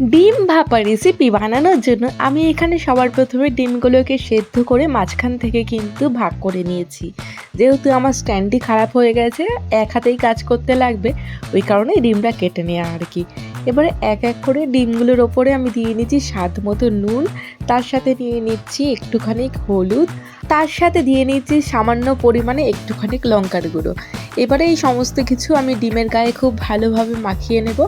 ডিম ভাপা রেসিপি বানানোর জন্য আমি এখানে সবার প্রথমে ডিমগুলোকে সেদ্ধ করে মাঝখান থেকে কিন্তু ভাগ করে নিয়েছি। যেহেতু আমার স্ট্যান্ডটি খারাপ হয়ে গেছে, এক হাতেই কাজ করতে লাগবে, ওই কারণে ডিমটা কেটে নেওয়া আর কি। এবারে এক এক করে ডিমগুলোর ওপরে আমি দিয়ে নিচ্ছি স্বাদ মতো নুন, তার সাথে নিয়ে নিচ্ছি একটুখানি হলুদ, তার সাথে দিয়ে নিচ্ছি সামান্য পরিমাণে একটুখানি লঙ্কার গুঁড়ো। এবারে এই সমস্ত কিছু আমি ডিমের গায়ে খুব ভালোভাবে মাখিয়ে নেব।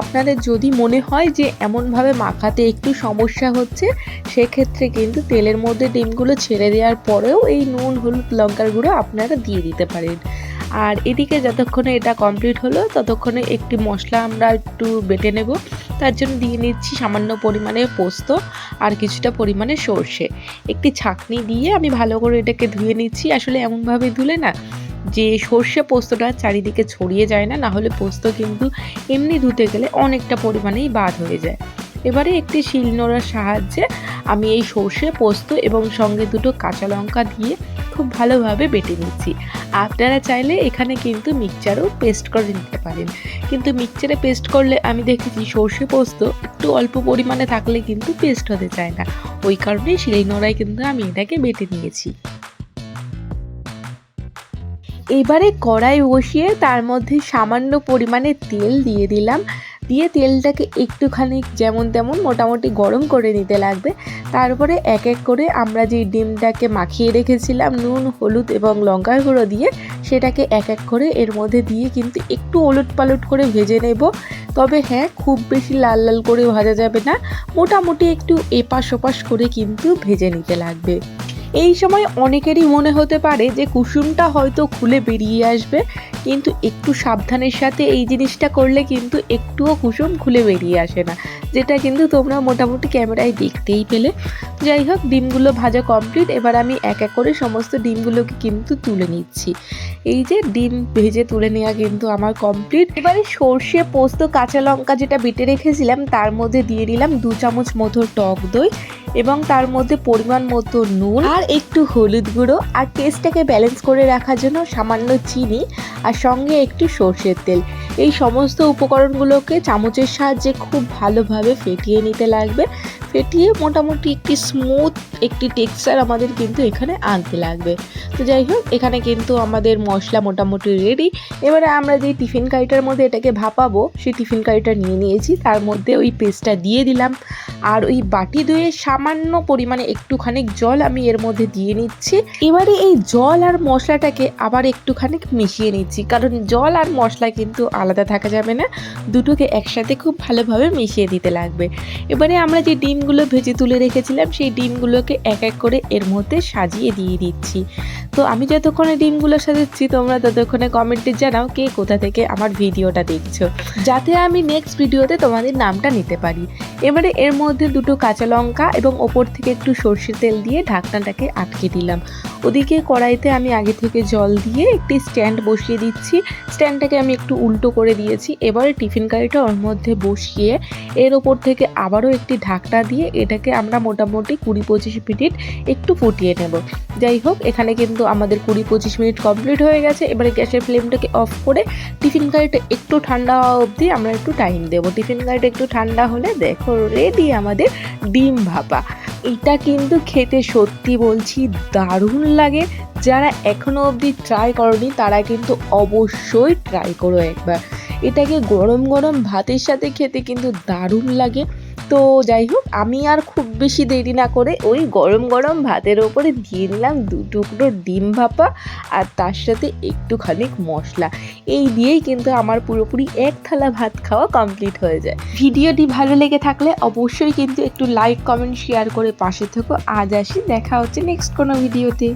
আপনাদের যদি মনে হয় যে এমনভাবে মাখাতে একটু সমস্যা হচ্ছে, সেক্ষেত্রে কিন্তু তেলের মধ্যে ডিমগুলো ছেড়ে দেওয়ার পরেও এই নুন, হলুদ, লঙ্কার গুঁড়ো আপনারা দিয়ে দিতে পারেন। আর এদিকে যতক্ষণে এটা কমপ্লিট হলো, ততক্ষণে একটি মশলা আমরা একটু বেটে নেব। তার জন্য দিয়ে নিচ্ছি সামান্য পরিমাণে পোস্ত আর কিছুটা পরিমাণে সর্ষে। একটি ছাঁকনি দিয়ে আমি ভালো করে এটাকে ধুয়ে নিচ্ছি। আসলে এমনভাবে ধুলে না যে সর্ষে পোস্তটা চারিদিকে ছড়িয়ে যায় না না হলে পোস্ত কিন্তু এমনি ধুতে গেলে অনেকটা পরিমাণেই বাদ হয়ে যায়। এবারে একটি শিলনোড়ার সাহায্যে আমি এই সর্ষে, পোস্ত এবং সঙ্গে দুটো কাঁচা লঙ্কা দিয়ে খুব ভালোভাবে বেটে নিচ্ছি। আপনারা চাইলে এখানে কিন্তু মিক্সচারও পেস্ট করে নিতে পারেন। কিন্তু মিক্সচারে পেস্ট করলে আমি দেখেছি সর্ষে পোস্ত একটু অল্প পরিমাণে থাকলে কিন্তু পেস্ট হতে চায় না। ওই কারণেই শিলনোড়ায় কিন্তু আমি এটাকে বেটে নিয়েছি। এবারে কড়াই বসিয়ে তার মধ্যে সামান্য পরিমাণে তেল দিয়ে দিলাম। দিয়ে তেলটাকে একটুখানি যেমন তেমন মোটামুটি গরম করে নিতে লাগবে। তারপরে এক এক করে আমরা যে ডিমটাকে মাখিয়ে রেখেছিলাম, নুন, হলুদ এবং লঙ্কার গুঁড়ো দিয়ে সেটাকে এক এক করে এর মধ্যে দিয়ে কিন্তু একটু ওলট পালট করে ভেজে নেব। তবে হ্যাঁ খুব বেশি লাল লাল করে ভাজা যাবে না। মোটামুটি একটু এপাশ ওপাশ করে কিন্তু ভেজে নিতে লাগবে। এই সময় অনেকেরই মনে হতে পারে যে কুসুমটা হয়তো খুলে বেরিয়ে আসবে, কিন্তু একটু সাবধানের সাথে এই জিনিসটা করলে কিন্তু একটুও কুসুম খুলে বেরিয়ে আসে না, যেটা কিন্তু তোমরা মোটামুটি ক্যামেরায় দেখতেই পেলে। যাই হোক, ডিমগুলো ভাজা কমপ্লিট এবার আমি এক এক করে সমস্ত ডিমগুলোকে কিন্তু তুলে নিচ্ছি। এই যে ডিম ভেজে তুলে নেওয়া কিন্তু আমার কমপ্লিট এবারে সর্ষে, পোস্ত, কাঁচা লঙ্কা যেটা বেটে রেখেছিলাম, তার মধ্যে দিয়ে দিলাম দু চামচ মতো টক দই। এবং তার মধ্যে পরিমাণ মতো নুন আর একটু হলুদ গুঁড়ো আর টেস্টটাকে ব্যালেন্স করে রাখার জন্য সামান্য চিনি আর সঙ্গে একটু সর্ষের তেল। এই সমস্ত উপকরণগুলোকে চামচের সাহায্যে খুব ভালোভাবে ফেটিয়ে নিতে লাগবে। ফেটিয়ে মোটামুটি একটি স্মুথ একটি টেক্সচার আমাদের কিন্তু এখানে আনতে লাগবে। তো যাই হোক, এখানে কিন্তু আমাদের মশলা মোটামুটি রেডি এবারে আমরা যে টিফিন কারিটার মধ্যে এটাকে ভাপাবো, সেই টিফিন কারিটা নিয়ে নিয়েছি। তার মধ্যে ওই পেস্টটা দিয়ে দিলাম। আর ওই বাটি ধুয়ে সামান্য পরিমাণে একটুখানি জল আমি এর মধ্যে দিয়ে নিচ্ছি। এবারে এই জল আর মশলাটাকে আবার একটুখানি মিশিয়ে নিচ্ছি। কারণ জল আর মশলা কিন্তু আলাদা থাকা যাবে না। দুটোকে একসাথে খুব ভালোভাবে মিশিয়ে দিতে লাগবে। এবারে আমরা যে ডিমগুলো ভেজে তুলে রেখেছিলাম সেই ডিমগুলোকে এক এক করে এর মধ্যে সাজিয়ে দিয়ে দিচ্ছি। তো আমি যতক্ষণে ডিমগুলো সাজাচ্ছি তোমরা ততক্ষণে কমেন্টে জানাও কে কোথা থেকে আমার ভিডিওটা দেখছ। যাতে আমি নেক্সট ভিডিওতে তোমাদের নামটা নিতে পারি। এবারে এর মধ্যে দুটো কাঁচা লঙ্কা এবং ওপর থেকে একটু সর্ষের তেল দিয়ে ঢাকনাটাকে আটকে দিলাম। ওদিকে কড়াইতে আমি আগে থেকে জল দিয়ে একটি স্ট্যান্ড বসিয়ে দিচ্ছি। স্ট্যান্ডটাকে আমি একটু উল্টো করে দিয়েছি। এবার টিফিন কারিটা ওর মধ্যে বসিয়ে এর ওপর থেকে আবারও একটি ঢাকনা দিয়ে এটাকে আমরা মোটামুটি কুড়ি পঁচিশ মিনিট একটু ফুটিয়ে নেব। যাই হোক, এখানে কিন্তু আমাদের কুড়ি পঁচিশ মিনিট কমপ্লিট হয়ে গেছে। এবারে গ্যাসের ফ্লেমটাকে অফ করে টিফিন কারিটা একটু ঠান্ডা হওয়া অবধি আমরা একটু টাইম দেবো। টিফিন কারিটা একটু ঠান্ডা হলে দেখো, রেডি আমাদের ডিম ভাপা। এটা কিন্তু খেতে সত্যি বলছি দারুণ লাগে। যারা এখনও অবধি ট্রাই করনি, তারা কিন্তু অবশ্যই ট্রাই করো একবার। এটাকে গরম গরম ভাতের সাথে খেতে কিন্তু দারুণ লাগে। তো যাই হোক, আমি আর খুব বেশি দেরি না করে ওই গরম গরম ভাতের ওপরে দিয়ে নিলাম দু টুকরো ডিম ভাপা আর তার সাথে একটুখানি মশলা। এই দিয়েই কিন্তু আমার পুরোপুরি এক থালা ভাত খাওয়া কমপ্লিট হয়ে যায়। ভিডিওটি ভালো লেগে থাকলে অবশ্যই কিন্তু একটু লাইক কমেন্ট শেয়ার করে পাশে থেকো। আজ আসি, দেখা হচ্ছে নেক্সট কোনো ভিডিওতে